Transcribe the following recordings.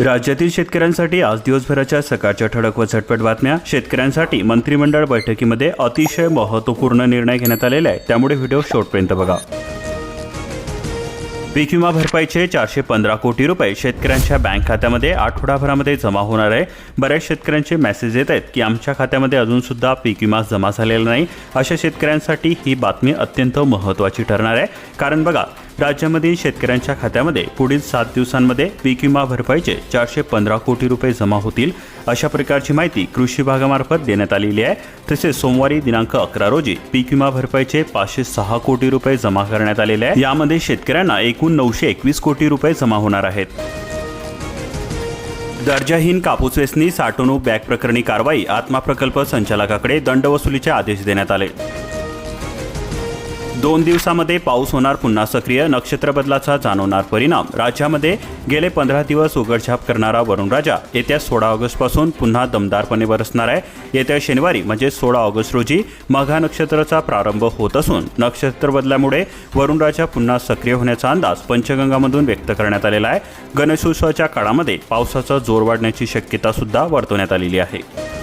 राज्यातील शेतकऱ्यांसाठी आज दिवसभराच्या सकाळच्या ठळक व झटपट बातम्या. शेतकऱ्यांसाठी मंत्रिमंडळ बैठकीमध्ये अतिशय महत्त्वपूर्ण निर्णय घेण्यात आलेला आहे. त्यामुळे व्हिडिओ शेवटपर्यंत बघा. पीक विमा भरपाईचे चारशे पंधरा कोटी रुपये शेतकऱ्यांच्या बँक खात्यामध्ये आठवडाभरामध्ये जमा होणार आहे. बऱ्याच शेतकऱ्यांचे मेसेज येत आहेत की आमच्या खात्यामध्ये अजून सुद्धा पीक विमा जमा झालेला नाही. अशा शेतकऱ्यांसाठी ही बातमी अत्यंत महत्त्वाची ठरणार आहे. कारण बघा राज्यामधील शेतकऱ्यांच्या खात्यामध्ये पुढील सात दिवसांमध्ये पीक विमा भरपाईचे चारशे पंधरा कोटी रुपये जमा होतील अशा प्रकारची माहिती कृषी विभागामार्फत देण्यात आलेली आहे. तसेच सोमवारी दिनांक अकरा रोजी पीक विमा भरपाईचे पाचशे सहा कोटी रुपये जमा करण्यात आलेले आहे. यामध्ये शेतकऱ्यांना एकूण नऊशे एकवीस कोटी रुपये जमा होणार आहेत. दर्जाहीन कापूस वेचणी साठवणूक बॅग प्रकरणी कारवाई आत्मा प्रकल्प संचालकाकडे दंडवसुलीचे आदेश देण्यात आले. दोन दिवसामध्ये पाऊस होणार पुन्हा सक्रिय नक्षत्र बदलाचा जाणवणार परिणाम. राज्यामध्ये गेले पंधरा दिवस उघडछाप करणारा वरुणराजा येत्या सोळा ऑगस्टपासून पुन्हा दमदारपणे बरसणार आहे. येत्या शनिवारी म्हणजे सोळा ऑगस्ट रोजी मघा नक्षत्राचा प्रारंभ होत असून नक्षत्र बदलामुळे वरुणराजा पुन्हा सक्रिय होण्याचा अंदाज पंचगंगामधून व्यक्त करण्यात आलेला आहे. गणेशोत्सवाच्या काळामध्ये पावसाचा जोर वाढण्याची शक्यता सुद्धा वर्तवण्यात आलेली आहे.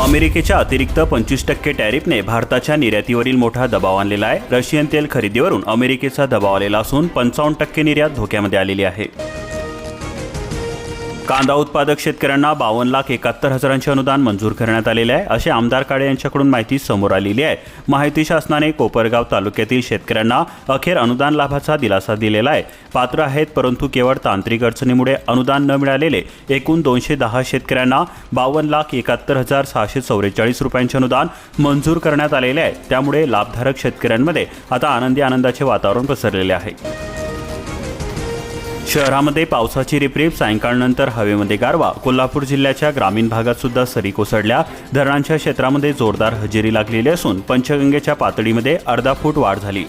अमेरिकेच्या अतिरिक्त पंचवीस टक्के टॅरिफने भारताच्या निर्यातीवरील मोठा दबाव आणलेला आहे. रशियन तेल खरेदीवरून अमेरिकेचा दबाव आलेला असून पंचावन्न टक्के निर्यात धोक्यामध्ये आलेली आहे. कांदा उत्पादक शेतकऱ्यांना बावन्न लाख एकाहत्तर हजारांचे अनुदान मंजूर करण्यात आलेले आहे असे आमदार काळे यांच्याकडून माहिती समोर आलेली आहे. माहिती शासनाने कोपरगाव तालुक्यातील शेतकऱ्यांना अखेर अनुदान लाभाचा दिलासा दिलेला आहे. पात्र आहेत परंतु केवळ तांत्रिक अडचणीमुळे अनुदान न मिळालेले एकूण दोनशे दहा शेतकऱ्यांना बावन्न लाख एकाहत्तर हजार सहाशे चौवेचाळीस रुपयांचे अनुदान मंजूर करण्यात आलेले आहे. त्यामुळे लाभधारक शेतकऱ्यांमध्ये आता आनंदी आनंदाचे वातावरण पसरलेले आहे. शहरामध्ये पावसाची रिपरिप सायंकाळनंतर हवेमध्ये गारवा. कोल्हापूर जिल्ह्याच्या ग्रामीण भागात सुद्धा सरी कोसळल्या. धरणांच्या क्षेत्रामध्ये जोरदार हजेरी लागलेली असून पंचगंगेच्या पातळीमध्ये अर्धा फूट वाढ झाली.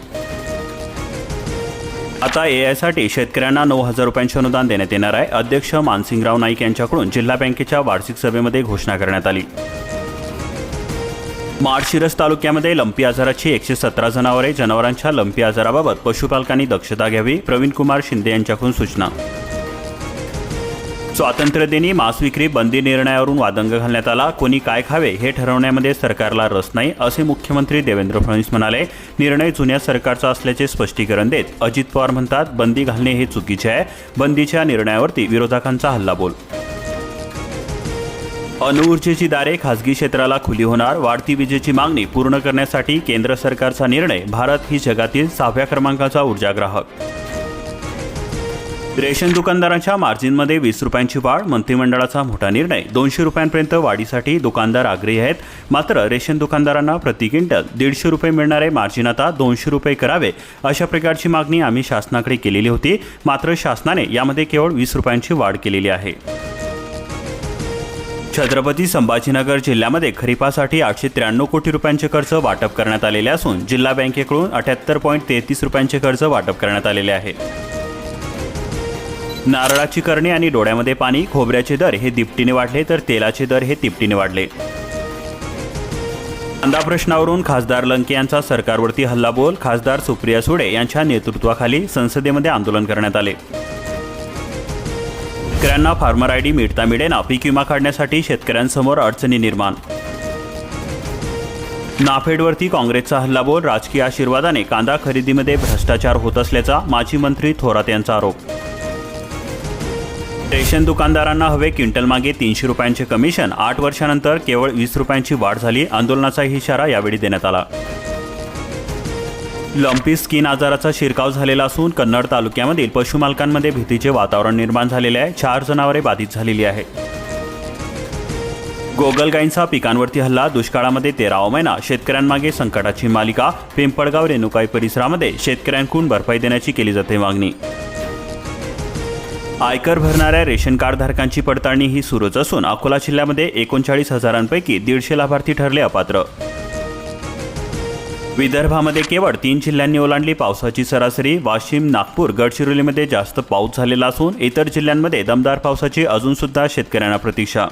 आता ए आयसाठी शेतकऱ्यांना नऊ हजार रुपयांचे अनुदान देण्यात येणार आहे. अध्यक्ष मानसिंगराव नाईक यांच्याकडून जिल्हा बँकेच्या वार्षिक सभेमध्ये घोषणा करण्यात आली. माळशिरस तालुक्यामध्ये लंपी आजाराची एकशे सतरा जनावरे जनावरांच्या लंपी आजाराबाबत पशुपालकांनी दक्षता घ्यावी प्रवीण कुमार शिंदे यांच्याकडून सूचना. स्वातंत्र्यदिनी मांस विक्री बंदी निर्णयावरून वादंग घालण्यात आला. कोणी काय खावे हे ठरवण्यामध्ये सरकारला रस नाही असे मुख्यमंत्री देवेंद्र फडणवीस म्हणाले. निर्णय जुन्या सरकारचा असल्याचे स्पष्टीकरण देत अजित पवार म्हणतात बंदी घालणे हे चुकीचे आहे. बंदीच्या निर्णयावरती विरोधकांचा हल्लाबोल अणुऊर्जेची दारे खासगी क्षेत्राला खुली होणार. वाढती विजेची मागणी पूर्ण करण्यासाठी केंद्र सरकारचा निर्णय. भारत ही जगातील सहाव्या क्रमांकाचा ऊर्जा ग्राहक रेशन दुकानदारांच्या मार्जिनमध्ये वीस रुपयांची वाढ. मंत्रिमंडळाचा मोठा निर्णय. दोनशे रुपयांपर्यंत वाढीसाठी दुकानदार आग्रही आहेत. मात्र रेशन दुकानदारांना प्रति क्विंटल दीडशे रुपये मिळणारे मार्जिन आता दोनशे रुपये करावे अशा प्रकारची मागणी आम्ही शासनाकडे केलेली होती. मात्र शासनाने यामध्ये केवळ वीस रुपयांची वाढ केलेली आहे. छत्रपती संभाजीनगर जिल्ह्यामध्ये खरीपासाठी आठशे त्र्याण्णव कोटी रुपयांचे कर्ज वाटप करण्यात आलेले असून जिल्हा बँकेकडून अठ्याहत्तर पॉईंट तेहतीस रुपयांचे कर्ज वाटप करण्यात आलेले आहे. नारळाची करणी आणि डोळ्यामध्ये पाणी खोबऱ्याचे दर हे दिपटीने वाढले तर तेलाचे दर हे तिपटीने वाढले. कांदा प्रश्नावरून खासदार लंके यांचा सरकारवरती हल्लाबोल खासदार सुप्रिया सुळे यांच्या नेतृत्वाखाली संसदेमध्ये आंदोलन करण्यात आले. शेतकऱ्यांना फार्मर आयडी मिळता मिळेना पीक विमा काढण्यासाठी शेतकऱ्यांसमोर अडचणी निर्माण. नाफेडवरती काँग्रेसचा हल्लाबोल राजकीय आशीर्वादाने कांदा खरेदीमध्ये भ्रष्टाचार होत असल्याचा माजी मंत्री थोरात यांचा आरोप. रेशन दुकानदारांना हवे क्विंटल मागे तीनशे रुपयांचे कमिशन आठ वर्षानंतर केवळ वीस रुपयांची वाढ झाली आंदोलनाचा इशारा यावेळी देण्यात आला. लंपी स्किन आजाराचा शिरकाव झालेला असून कन्नड तालुक्यामधील पशुमालकांमध्ये भीतीचे वातावरण निर्माण झालेले आहे. चार जनावरे बाधित झालेली आहेत गोगलगाईंचा पिकांवरती हल्ला. दुष्काळामध्ये तेरावा महिना शेतकऱ्यांमागे संकटाची मालिका. पिंपळगाव रेणुकाई परिसरामध्ये शेतकऱ्यांकडून भरपाई देण्याची केली जाते मागणी. आयकर भरणाऱ्या रेशन कार्डधारकांची पडताळणी ही सुरूच असून अकोला जिल्ह्यामध्ये एकोणचाळीस हजारांपैकी दीडशे लाभार्थी ठरले अपात्र. विदर्भामध्ये केवळ तीन जिल्ह्यांनी ओलांडली पावसाची सरासरी. वाशिम नागपूर गडचिरोलीमध्ये जास्त पाऊस झालेला असून इतर जिल्ह्यांमध्ये दमदार पावसाची अजून सुद्धा शेतकऱ्यांना प्रतीक्षा.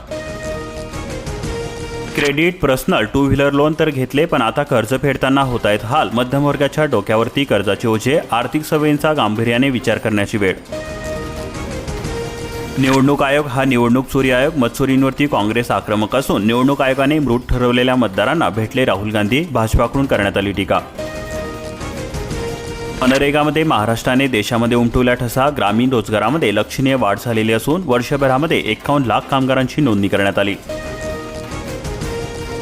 Credit personal two wheeler loan तर घेतले पण आता कर्ज फेडताना होत आहेत हाल. मध्यमवर्गाच्या डोक्यावरती कर्जाचे ओझे आर्थिक सवयींचा गांभीर्याने विचार करण्याची वेळ निवडणूक आयोग हा निवडणूक चोरी आयोग मतचोरींवरती काँग्रेस आक्रमक असून निवडणूक आयोगाने मृत ठरवलेल्या मतदारांना भेटले राहुल गांधी भाजपाकडून करण्यात आली टीका. मनरेगामध्ये महाराष्ट्राने देशामध्ये उमटवल्या ठसा ग्रामीण रोजगारामध्ये लक्षणीय वाढ झालेली असून वर्षभरामध्ये एकावन्न लाख कामगारांची नोंदणी करण्यात आली.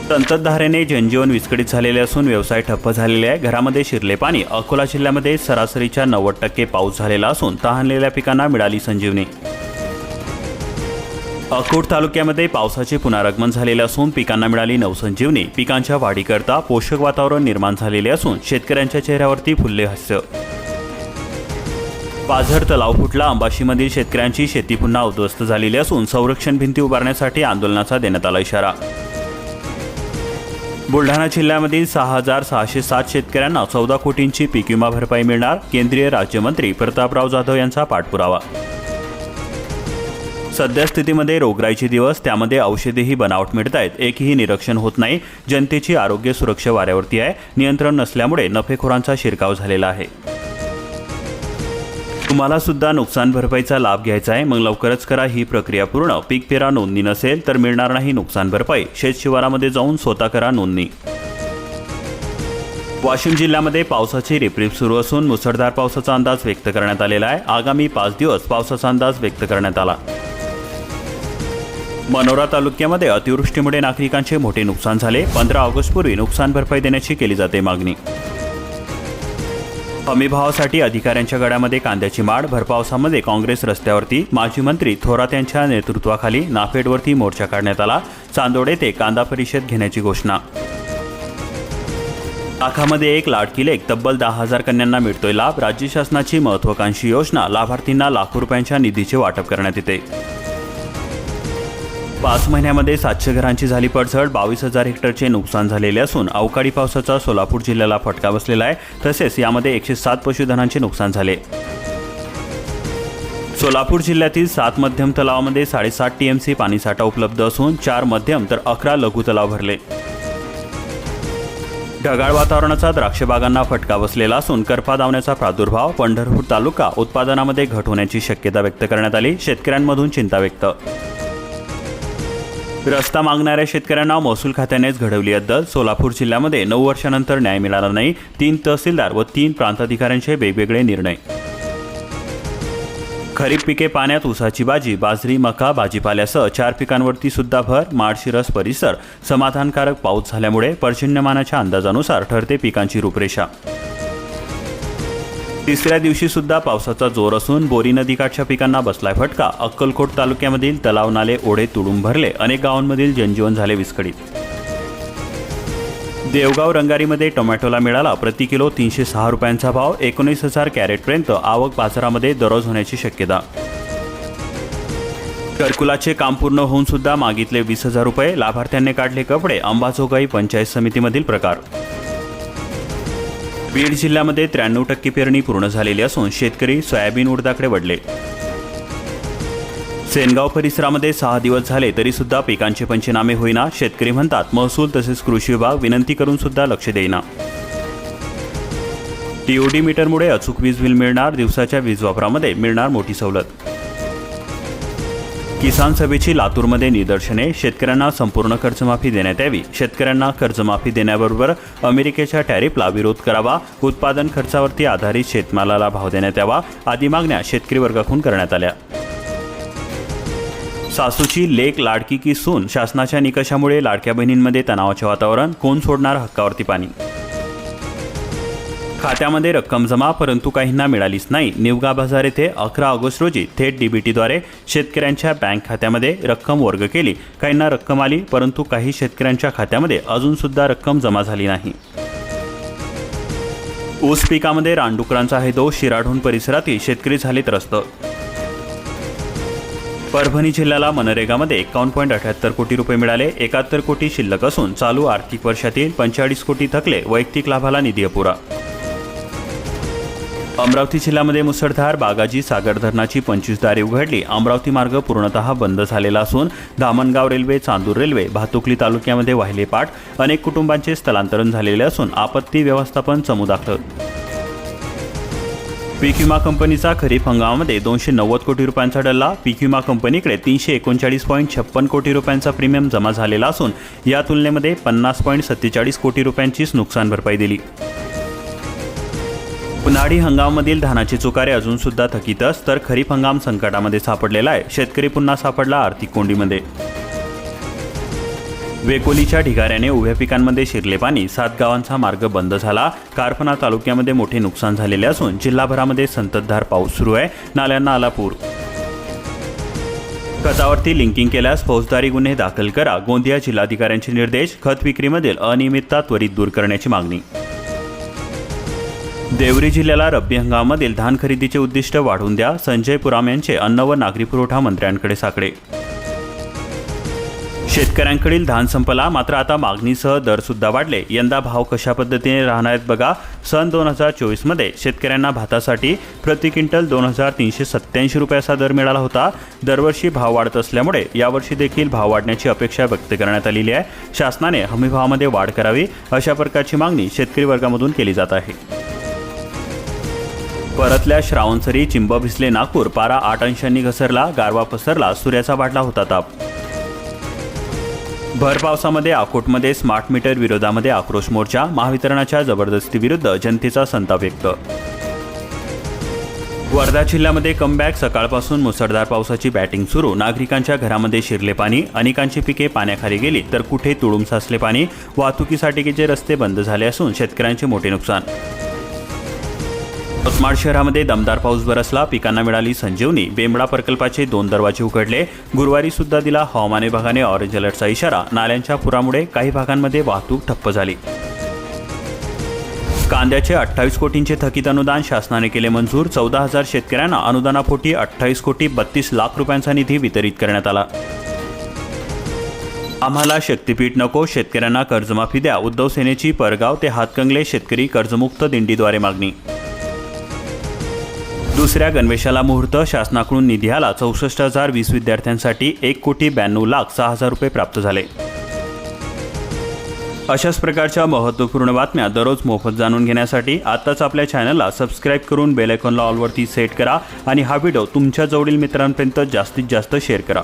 संततधारेने जनजीवन विस्कळीत झालेले असून व्यवसाय ठप्प झालेले आहे. घरामध्ये शिरले पाणी अकोला जिल्ह्यामध्ये सरासरीच्या नव्वद टक्के पाऊस झालेला असून तहानलेल्या पिकांना मिळाली संजीवनी. अकोट तालुक्यामध्ये पावसाचे पुनरागमन झालेले असून पिकांना मिळाली नवसंजीवनी. पिकांच्या वाढीकरता पोषक वातावरण निर्माण झालेले असून शेतकऱ्यांच्या चेहऱ्यावरती फुलले हास्य. पाझर तलाव फुटला. अंबाशीमधील शेतकऱ्यांची शेती पुन्हा उद्ध्वस्त झालेली असून संरक्षण भिंती उभारण्यासाठी आंदोलनाचा देण्यात आला इशारा. बुलढाणा जिल्ह्यामधील सहा हजार सहाशे सात शेतकऱ्यांना चौदा कोटींची पीक विमा भरपाई मिळणार केंद्रीय राज्यमंत्री प्रतापराव जाधव यांचा पाठपुरावा सद्यस्थितीमध्ये रोगराईचे दिवस त्यामध्ये औषधेही बनावट मिळत आहेत एकही निरीक्षण होत नाही. जनतेची आरोग्य सुरक्षा वाऱ्यावरती आहे. नियंत्रण नसल्यामुळे नफेखोरांचा शिरकाव झालेला आहे. तुम्हाला सुद्धा नुकसान भरपाईचा लाभ घ्यायचा आहे. मग लवकरच करा ही प्रक्रिया पूर्ण. पीक पेरा नोंदणी नसेल तर मिळणार नाही नुकसान भरपाई. शेत शिवारामध्ये जाऊन स्वतः करा नोंदणी. वाशिम जिल्ह्यामध्ये पावसाची रिपरिप सुरू असून मुसळधार पावसाचा अंदाज व्यक्त करण्यात आलेला आहे. आगामी पाच दिवस पावसाचा अंदाज व्यक्त करण्यात आला. मनोरा तालुक्यामध्ये अतिवृष्टीमुळे नागरिकांचे मोठे नुकसान झाले. पंधरा ऑगस्टपूर्वी नुकसान भरपाई देण्याची केली जाते मागणी. हमीभावासाठी अधिकाऱ्यांच्या गडामध्ये कांद्याची माड भरपावसामध्ये काँग्रेस रस्त्यावरती. माजी मंत्री थोरात यांच्या नेतृत्वाखाली नाफेडवरती मोर्चा काढण्यात आला. चांदोड येथे कांदा परिषद घेण्याची घोषणा. आखामध्ये एक लाडकी लेख तब्बल दहा हजार कन्यांना मिळतोय लाभ. राज्य शासनाची महत्वाकांक्षी योजना लाभार्थींना लाखो रुपयांच्या निधीचे वाटप करण्यात येते. पाच महिन्यामध्ये सातशे घरांची झाली पडझड बावीस हजार हेक्टरचे नुकसान झालेले असून अवकाळी पावसाचा सोलापूर जिल्ह्याला फटका बसलेला आहे. तसेच यामध्ये एकशे सात पशुधनांचे नुकसान झाले. सोलापूर जिल्ह्यातील सात मध्यम तलावामध्ये साडेसात टीएमसी पाणीसाठा उपलब्ध असून चार मध्यम तर अकरा लघु तलाव भरले. ढगाळ वातावरणाचा द्राक्षबागांना फटका बसलेला असून करपा दावण्याचा प्रादुर्भाव पंढरपूर तालुका उत्पादनामध्ये घट होण्याची शक्यता व्यक्त करण्यात आली शेतकऱ्यांमधून चिंता व्यक्त रस्ता मागणाऱ्या शेतकऱ्यांना महसूल खात्यानेच घडवली अद्दल सोलापूर जिल्ह्यामध्ये नऊ वर्षानंतर न्याय मिळाला नाही. तीन तहसीलदार व तीन प्रांताधिकाऱ्यांचे वेगवेगळे निर्णय. खरीप पिके पाण्यात ऊसाची बाजी बाजरी मका भाजीपाल्यासह चार पिकांवरती सुद्धा भर माळशिरस परिसर समाधानकारक पाऊस झाल्यामुळे पर्जन्यमानाच्या अंदाजानुसार ठरते पिकांची रूपरेषा. तिसऱ्या दिवशी सुद्धा पावसाचा जोर असून बोरी नदीकाठच्या पिकांना बसलाय फटका. अक्कलकोट तालुक्यामधील तलाव नाले ओढे तुडून भरले. अनेक गावांमधील जनजीवन झाले विस्कळीत. देवगाव रंगारीमध्ये टोमॅटोला मिळाला प्रति किलो तीनशे सहा रुपयांचा भाव. एकोणीस हजार कॅरेटपर्यंत आवक बाजारामध्ये दररोज होण्याची शक्यता. घरकुलाचे काम पूर्ण होऊन सुद्धा मागितले वीस हजार रुपये. लाभार्थ्यांनी काढले कपडे. अंबाजोगाई पंचायत समितीमधील प्रकार. बीड जिल्ह्यामध्ये त्र्याण्णव टक्के पेरणी पूर्ण झालेली असून शेतकरी सोयाबीन उडदाकडे वडले सेनगाव परिसरामध्ये सहा दिवस झाले तरी सुद्धा पिकांचे पंचनामे होईना. शेतकरी म्हणतात महसूल तसेच कृषी विभाग विनंती करून सुद्धा लक्ष देईना. टीओडी मीटरमुळे अचूक वीज बिल मिळणार दिवसाच्या वीज वापरामध्ये मिळणार मोठी सवलत. किसान सभेची लातूरमध्ये निदर्शने. शेतकऱ्यांना संपूर्ण कर्जमाफी देण्यात यावी. शेतकऱ्यांना कर्जमाफी देण्याबरोबर अमेरिकेच्या टॅरिफला विरोध करावा. उत्पादन खर्चावरती आधारित शेतमालाला भाव देण्यात यावा. आदी मागण्या शेतकरी वर्गाकडून करण्यात आल्या. सासूची लेक लाडकी की सून. शासनाच्या निकषामुळे लाडक्या बहिणींमध्ये तणावाचे वातावरण. कोण सोडणार हक्कावरती पाणी? खात्यामध्ये रक्कम जमा परंतु काहींना मिळालीच नाही. निवगा बाजार येथे अकरा ऑगस्ट रोजी थेट डीबीटीद्वारे शेतकऱ्यांच्या बँक खात्यामध्ये रक्कम वर्ग केली. काहींना रक्कम आली परंतु काही शेतकऱ्यांच्या खात्यामध्ये अजून सुद्धा रक्कम जमा झाली नाही. ऊस पिकामध्ये रानडुकरांचा हे दोष शिराढून परिसरातील शेतकरी झाले त्रस्त. परभणी जिल्ह्याला मनरेगामध्ये एकावन्न पॉईंट अठ्याहत्तर कोटी रुपये मिळाले. एकाहत्तर कोटी शिल्लक असून चालू आर्थिक वर्षातील पंचेचाळीस कोटी थकले वैयक्तिक लाभाला निधी अपुरा. अमरावती जिल्ह्यामध्ये मुसळधार बागाजी सागर धरणाची पंचवीस दारे उघडली. अमरावती मार्ग पूर्णतः बंद झालेला असून धामणगाव रेल्वे चांदूर रेल्वे भातुकली तालुक्यामध्ये वाहिले पाठ अनेक कुटुंबांचे स्थलांतरण झालेले असून आपत्ती व्यवस्थापन चमू दाखल. पीक विमा कंपनीचा खरीप हंगामामध्ये दोनशे नव्वद कोटी रुपयांचा डल्ला. पीक विमा कंपनीकडे तीनशे एकोणचाळीस पॉईंट छप्पन कोटी रुपयांचा प्रीमियम जमा झालेला असून या तुलनेमध्ये पन्नास पॉईंट सत्तेचाळीस कोटी रुपयांचीच नुकसान भरपाई दिली. उन्हाळी हंगामामधील धानाचे चुकारे अजून सुद्धा थकीतच तर खरीप हंगाम संकटामध्ये सापडलेला आहे. शेतकरी पुन्हा सापडला आर्थिक कोंडीमध्ये. वेकोलीच्या ढिगाऱ्याने उभ्या पिकांमध्ये शिरले पाणी सात गावांचा मार्ग बंद झाला. कारपणा तालुक्यामध्ये मोठे नुकसान झालेले असून जिल्हाभरामध्ये संततधार पाऊस सुरू आहे. नाल्यांना आला पूर खतावरती लिंकिंग केल्यास फौजदारी गुन्हे दाखल करा. गोंदिया जिल्हाधिकाऱ्यांचे निर्देश खत विक्रीमधील अनियमितता त्वरित दूर करण्याची मागणी. देवरी जिल्ह्याला रब्बी हंगामामधील धान खरेदीचे उद्दिष्ट वाढवून द्या. संजय पुराम यांचे अन्न व नागरी पुरवठा मंत्र्यांकडे साकडे. शेतकऱ्यांकडील धान संपला मात्र आता मागणीसह दर सुद्धा वाढले. यंदा भाव कशा पद्धतीने राहणार आहेत बघा. सन दोन हजार चोवीसमध्ये शेतकऱ्यांना भातासाठी प्रति क्विंटल दोन हजार तीनशे सत्त्याऐंशी रुपयाचा दर मिळाला होता. दरवर्षी भाव वाढत असल्यामुळे यावर्षी देखील भाव वाढण्याची अपेक्षा व्यक्त करण्यात आलेली आहे. शासनाने हमीभावामध्ये वाढ करावी अशा प्रकारची मागणी शेतकरी वर्गामधून केली जात आहे. परतल्या श्रावणसरी चिंब भिसले नागपूर पारा आठ अंशांनी घसरला गारवा पसरला सूर्याचा वाढला होता ताप. भर पावसामध्ये अकोटमध्ये स्मार्ट मीटर विरोधामध्ये आक्रोश मोर्चा महावितरणाच्या जबरदस्तीविरुद्ध जनतेचा संताप व्यक्त. वर्धा जिल्ह्यामध्ये कमबॅक सकाळपासून मुसळधार पावसाची बॅटिंग सुरू. नागरिकांच्या घरामध्ये शिरले पाणी अनेकांची पिके पाण्याखाली गेली तर कुठे तुडूंब साचले पाणी? वाहतुकीसाठीचे रस्ते बंद झाले असून शेतकऱ्यांचे मोठे नुकसान. यवतमाळ शहरामध्ये दमदार पाऊस बरसला. पिकांना मिळाली संजीवनी. बेंबडा प्रकल्पाचे दोन दरवाजे उघडले. गुरुवारी सुद्धा दिला हवामान विभागाने ऑरेंज अलर्टचा इशारा. नाल्यांच्या पुरामुळे काही भागांमध्ये वाहतूक ठप्प झाली. कांद्याचे अठ्ठावीस कोटींचे थकीत अनुदान शासनाने केले मंजूर. चौदा हजार शेतकऱ्यांना अनुदानापोटी अठ्ठावीस कोटी बत्तीस लाख रुपयांचा निधी वितरित करण्यात आला. आम्हाला शक्तीपीठ नको शेतकऱ्यांना कर्जमाफी द्या. उद्धव सेनेची परगाव ते हातकंगले शेतकरी कर्जमुक्त दिंडीद्वारे मागणी दुसऱ्या गणवेशाला मुहूर्त शासनाकडून निधी आला चौसष्ट हजार वीस विद्यार्थ्यांसाठी एक कोटी ब्याण्णव लाख सहा हजार रुपये प्राप्त झाले. अशाच प्रकारच्या महत्त्वपूर्ण बातम्या दररोज मोफत जाणून घेण्यासाठी आत्ताच आपल्या चॅनलला सबस्क्राईब करून बेलायकॉनला ऑलवरती सेट करा आणि हा व्हिडिओ तुमच्या जवळील मित्रांपर्यंत जास्तीत जास्त शेअर करा.